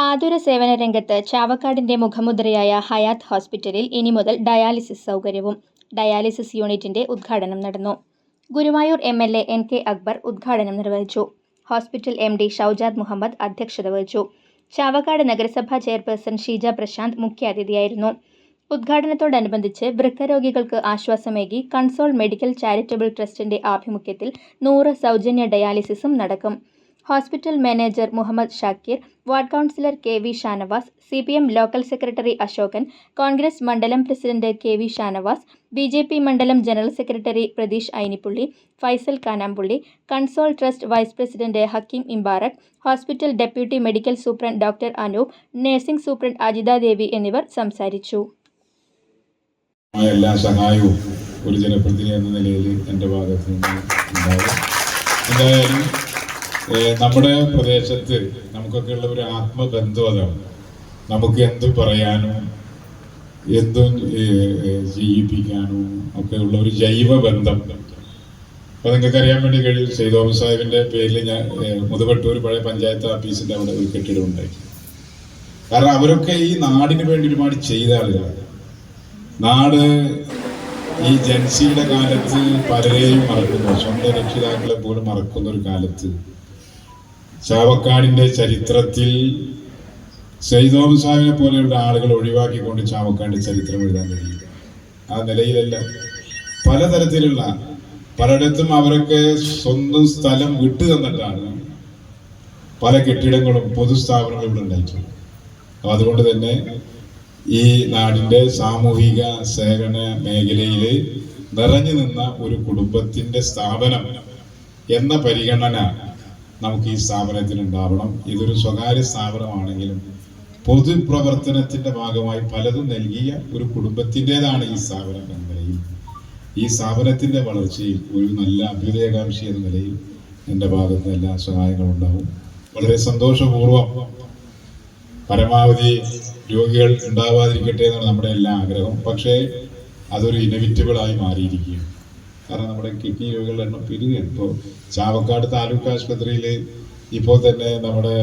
ആതുര സേവന രംഗത്ത് ചാവക്കാടിന്റെ മുഖമുദ്രയായ ഹയാത്ത് ഹോസ്പിറ്റലിൽ ഇനി മുതൽ ഡയാലിസിസ് സൗകര്യവും ഡയാലിസിസ് യൂണിറ്റിന്റെ ഉദ്ഘാടനം നടന്നു. Guruvayur M L A N K Akbar ഉദ്ഘാടനം നിർവഹിച്ചു. Hospital M D Shoujad Muhammad അധ്യക്ഷത വഹിച്ചു. ചാവക്കാട് നഗരസഭാ ചെയർപേഴ്സൺ ഷീജ പ്രശാന്ത് മുഖ്യാതിഥിയായിരുന്നു. ഉദ്ഘാടനത്തോടനുബന്ധിച്ച് വൃക്കരോഗികൾക്ക് ആശ്വാസമേകി കൺസോൾ മെഡിക്കൽ ചാരിറ്റബിൾ ട്രസ്റ്റിന്റെ ആഭിമുഖ്യത്തിൽ നൂറ് സൗജന്യ ഡയാലിസിസും നടക്കും. Hospital manager Muhammad Shakir ward councillor K V Shanavas C P M local secretary Ashokan Congress മണ്ഡലം president K V Shanavas B J P മണ്ഡലം general secretary Pratheesh Ainippulli Faisal Kanampulli console trust vice president Hakeem Imbarak hospital deputy medical superintendent doctor Anoop nursing superintendent Ajitha Devi എന്നിവർ സംസാരിച്ചു. എല്ലാ സഹായവും ഒരു ജനപ്രതിനിധി എന്ന നിലയിൽ എന്റെ ഭാഗത്ത് നിന്ന് ഉണ്ടാവും. എന്തായാലും നമ്മുടെ പ്രദേശത്ത് നമുക്കൊക്കെ ഉള്ള ഒരു ആത്മബന്ധം അതാണ്. നമുക്ക് എന്ത് പറയാനും എന്തും ജീവിപ്പിക്കാനും ഒക്കെ ഉള്ള ഒരു ജൈവ ബന്ധം അപ്പൊ നിങ്ങൾക്ക് അറിയാൻ വേണ്ടി കഴിയും തോമസ് സാഹിബിന്റെ പേരിൽ ഞാൻ മുതുവട്ടൂർ പഴയ പഞ്ചായത്ത് ഓഫീസിന്റെ അവിടെ ഒരു കെട്ടിടം ഉണ്ടാക്കി കാരണം അവരൊക്കെ ഈ നാടിന് വേണ്ടി ഒരുപാട് ചെയ്ത ആളുകളാണ്. നാട് ഈ ജൻസിയുടെ കാലത്ത് പലരെയും മറക്കുന്നു. സ്വന്തം രക്ഷിതാക്കളെ പോലും മറക്കുന്ന ഒരു കാലത്ത് ചാവക്കാടിന്റെ ചരിത്രത്തിൽ സൈദോം സാഹിബിനെ പോലെയുള്ള ആളുകൾ ഒഴിവാക്കിക്കൊണ്ട് ചാവക്കാടിന്റെ ചരിത്രം എഴുതാൻ കഴിയും ആ നിലയിലല്ല. പലതരത്തിലുള്ള പലയിടത്തും അവരൊക്കെ സ്വന്തം സ്ഥലം വിട്ടു തന്നിട്ടാണ് പല കെട്ടിടങ്ങളും പൊതുസ്ഥാപനങ്ങളും ഇവിടെ ഉണ്ടായിട്ടുള്ളത്. അപ്പൊ അതുകൊണ്ട് തന്നെ ഈ നാടിന്റെ സാമൂഹിക സേവന മേഖലയിൽ നിറഞ്ഞു നിന്ന ഒരു കുടുംബത്തിന്റെ സ്ഥാപനം എന്ന പരിഗണന നമുക്ക് ഈ സ്ഥാപനത്തിൽ ഉണ്ടാവണം. ഇതൊരു സ്വകാര്യ സ്ഥാപനമാണെങ്കിലും പൊതുപ്രവർത്തനത്തിന്റെ ഭാഗമായി പലതും നൽകിയ ഒരു കുടുംബത്തിന്റെതാണ് ഈ സ്ഥാപനം എന്ന നിലയിൽ. ഈ സ്ഥാപനത്തിന്റെ വളർച്ചയിൽ ഒരു നല്ല അഭ്യുദയകാംക്ഷി എന്ന നിലയിൽ എന്റെ ഭാഗത്ത് എല്ലാ സഹായങ്ങളും ഉണ്ടാവും. വളരെ സന്തോഷപൂർവം പരമാവധി രോഗികൾ ഉണ്ടാവാതിരിക്കട്ടെ എന്നാണ് നമ്മുടെ എല്ലാ ആഗ്രഹം. പക്ഷേ അതൊരു ഇനവിറ്റബിൾ ആയി മാറിയിരിക്കുകയാണ്. കാരണം നമ്മുടെ കിഡ്നി രോഗികളുടെ എണ്ണം പെരുകയാണ് ഇപ്പോൾ ചാവക്കാട് താലൂക്ക് ആശുപത്രിയിൽ ഇപ്പോൾ തന്നെ നമ്മുടെ